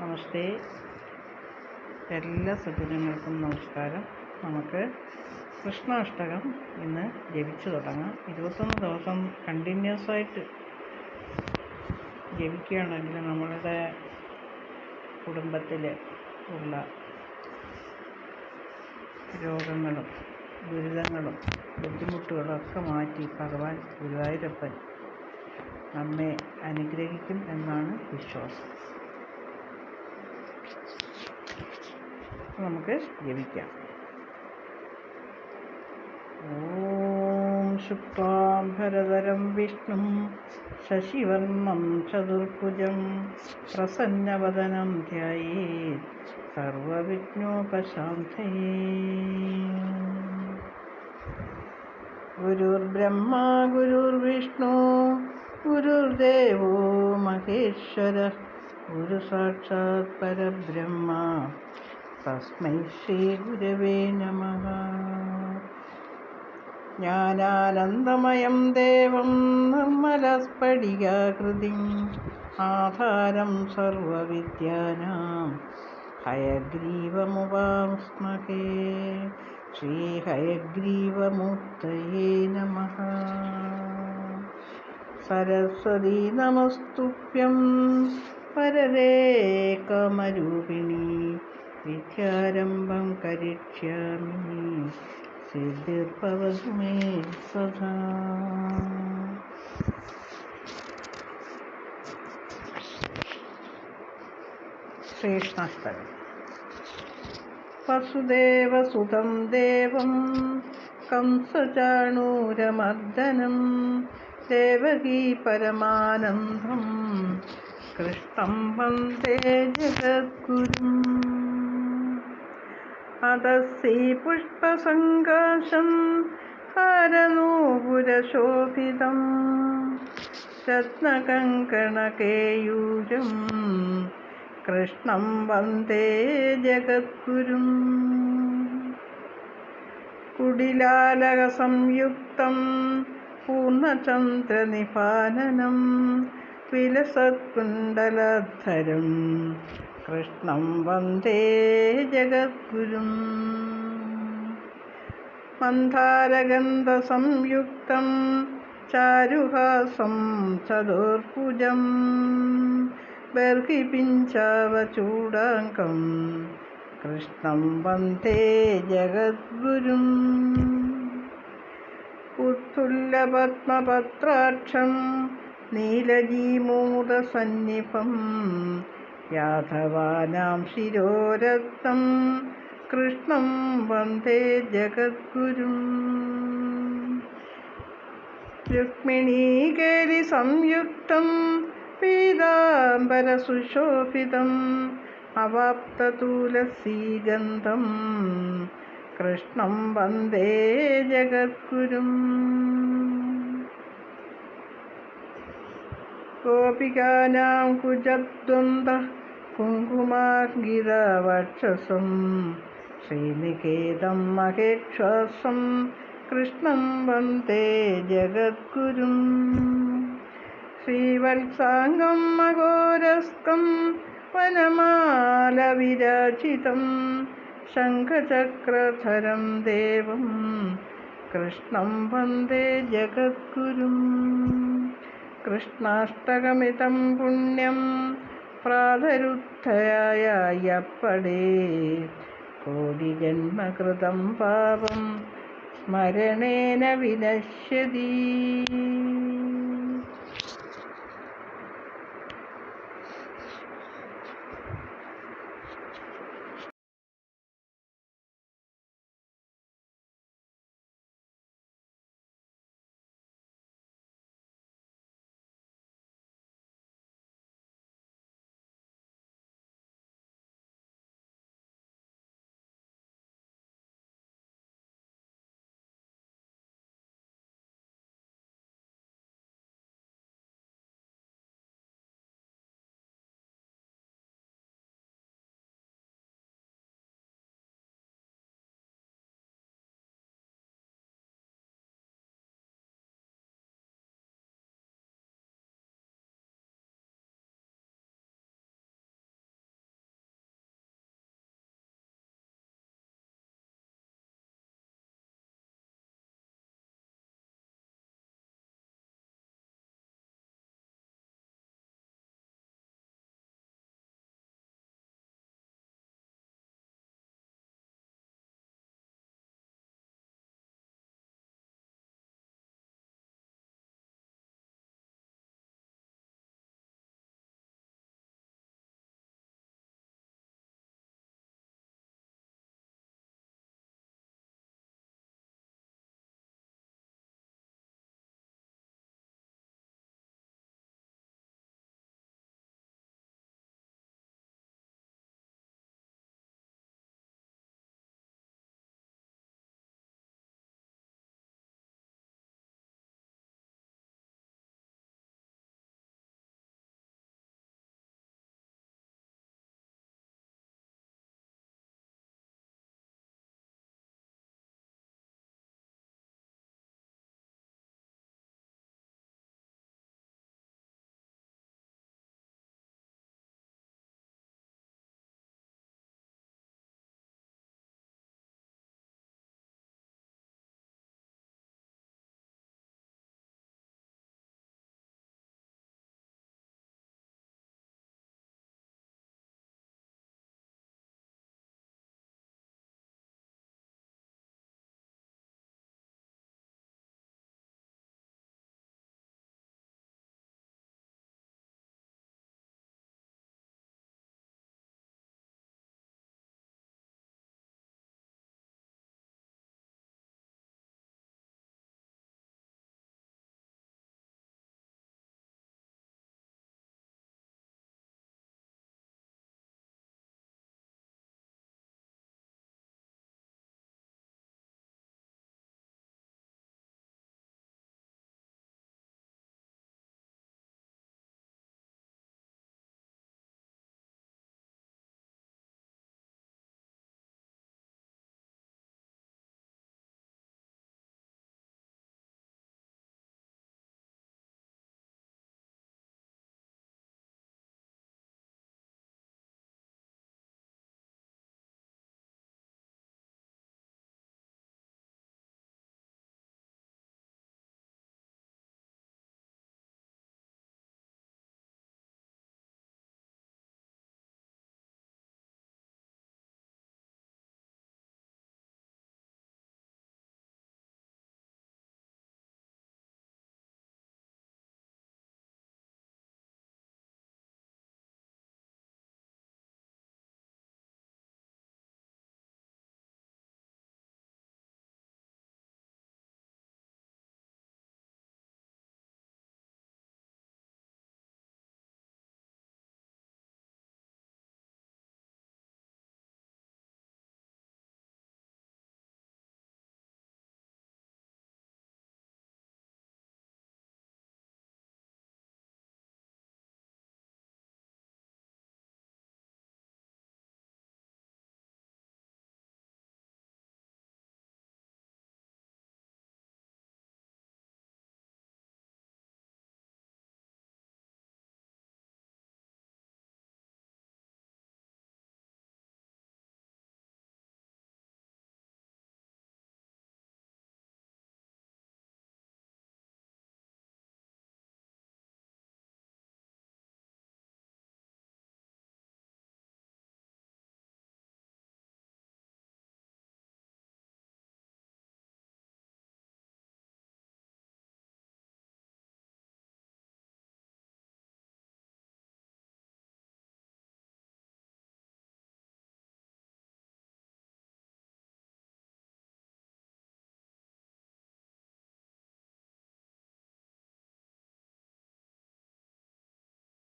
നമസ്തേ. എല്ലാ സജ്ജനങ്ങൾക്കും നമസ്കാരം. നമുക്ക് കൃഷ്ണാഷ്ടകം ഇന്ന് ജപിച്ചു തുടങ്ങാം. ഇരുപത്തൊന്ന് ദിവസം കണ്ടിന്യൂസ് ആയിട്ട് ജപിക്കുകയാണെങ്കിൽ നമ്മളുടെ കുടുംബത്തിൽ ഉള്ള രോഗങ്ങളും ദുരിതങ്ങളും ബുദ്ധിമുട്ടുകളും ഒക്കെ മാറ്റി ഭഗവാൻ ഗുരുവായൂരപ്പൻ നമ്മെ അനുഗ്രഹിക്കും എന്നാണ് വിശ്വാസം. നമുക്ക് ജപിക്കാം ഓം ശുക്ലാംബരധരം വിഷ്ണും ശശിവർണം ചതുർഭുജം പ്രസന്നവദനം ധ്യായേ സർവവിഘ്നോപശാന്തയേ. ഗുരുർബ്രഹ്മ ഗുരുർവിഷ്ണു ഗുരുദേവോ മഹേശ്വര ഗുരുസാക്ഷാത് പരബ്രഹ്മ. തസ്മൈ ശ്രീഗുരവേ നമ. ജ്ഞാനാനന്ദമയം ദേവം നിർമ്മലസ്ഫടികാകൃതിം ആധാരം സർവവിദ്യാനാം ഹയഗ്രീവമുപാസ്മഹേ. ശ്രീഹയഗ്രീവമൂർത്തയേ നമ. സരസ്വതീ നമസ്തുഭ്യം. പരരേ കാമരൂപിണി വിദ്യാരംഭം കരിഷ്യാമി. സിദ്ധിർഭവതു മേ സദാ ശ്രീകൃഷ്ണാഷ്ടകം വസുദേവസുതം देवं കംസചാണൂരമർദ്ദനം ദേവകീ പരമാനന്ദം കൃഷ്ണം വന്ദേ ജഗദ്ഗുരും. അതസി പുഷ്പസങ്കാശം ഹരനൂപുരശോഭിതം. രത്നകങ്കണകേയൂരം കൃഷ്ണം വന്ദേ ജഗദ്ഗുരും. കുടിലാലകസംയുക്തം പൂർണചന്ദ്രനിപാനനം വിലസത്കുണ്ടലധരം കൃഷ്ണം വന്ദേ ജഗദ്ഗുരും മന്ദാരഗന്ധസംയുക്തം ചാരുഹാസം ചതുർഭുജം ബർഹിപിഞ്ചാവചൂടാങ്കം കൃഷ്ണം വന്ദേ ജഗദ്ഗുരും ഉത്തുല്ലപത്മപത്രാക്ഷം നീലജീമൂതസന്നിഭം യാദവാനാം ശിരോരക്തം. കൃഷ്ണം വന്ദേ ജഗദ്ഗുരും. രുക്മിണീകരി സംയുക്തം പീതാംബരസുശോഭിതം അവാപ്തൂലസീഗന്ധം കൃഷ്ണം വന്ദേ ഗോപികാനാം കുജദ്വന്ദ് കുങ്കുമാങ്കിതവക്ഷസം ശ്രീനികേതം മഹേശ്വാസം കൃഷ്ണം വന്ദേ ജഗദ്ഗുരും. ശ്രീവത്സാംഗം മഘോരസ്കം വനമാലവിരാജിതം ശംഖചക്രധരം ദേവം കൃഷ്ണം വന്ദേ ജഗദ്ഗുരും. കൃഷ്ണാഷ്ടകമിതം പുണ്യം പ്രാതരുദ്ധയായ അയ്യപ്പടേ കോടിജന്മകൃതം പാപം സ്മരണേന വിനശ്യതി.